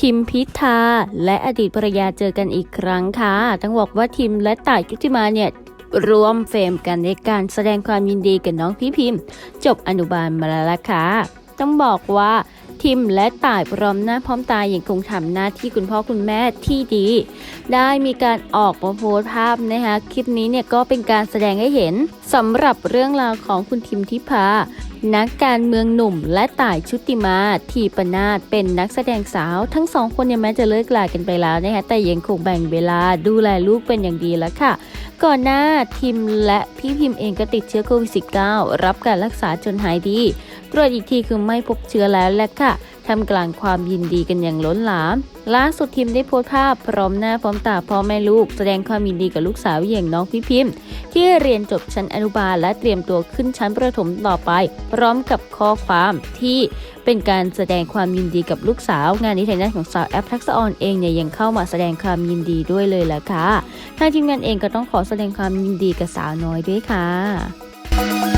ทิมพิธาและอดีตภรรยาเจอกันอีกครั้งค่ะต้องบอกว่าทิมและต่ายชุติมาเนี่ยรวมเฟรมกันในการแสดงความยินดีกับน้องพี่พิมพ์ จบอนุบาลมาแล้วล่ะค่ะต้องบอกว่า ทิมและต่ายพร้อมหน้าพร้อมตาอย่างคงทำหน้าที่คุณพ่อคุณแม่ที่ดี ได้มีการออกมาโพสต์ภาพนะคะคลิปนี้เนี่ยก็เป็นการแสดงให้เห็นสำหรับเรื่องราวของคุณทิมทิพานักการเมืองหนุ่มและต่ายชุติมา ทีปนาศเป็นนักแสดงสาว ทั้งสองคนเนี่ยแม้จะเลิกลากันไปแล้วนะคะแต่ยังคงแบ่งเวลาดูแลลูกเป็นอย่างดีแล้วค่ะ ก่อนหน้าทิมและพี่พิมเองก็ติดเชื้อโควิด -19 รับการรักษาจนหายดี ตรวจอีกทีคือไม่พบเชื้อแล้วแหละค่ะทำกลางความยินดีกันอย่างล้นหลาม ล่าสุดทิมได้โพสต์ภาพพร้อมหน้าพร้อมตาพ่อแม่ลูก แสดงความยินดีกับลูกสาวอย่างน้องพี่พิมพ์ ที่เรียนจบชั้นอนุบาลและเตรียมตัวขึ้นชั้นประถมต่อไป พร้อมกับข้อความที่เป็นการแสดงความยินดีกับลูกสาว งานนี้ทางด้านของสาวแอปทักษะออนเองเนี่ยยังเข้ามาแสดงความยินดีด้วยเลยล่ะค่ะ ทางทีมงานเองก็ต้องขอแสดงความยินดีกับสาวน้อยด้วยค่ะ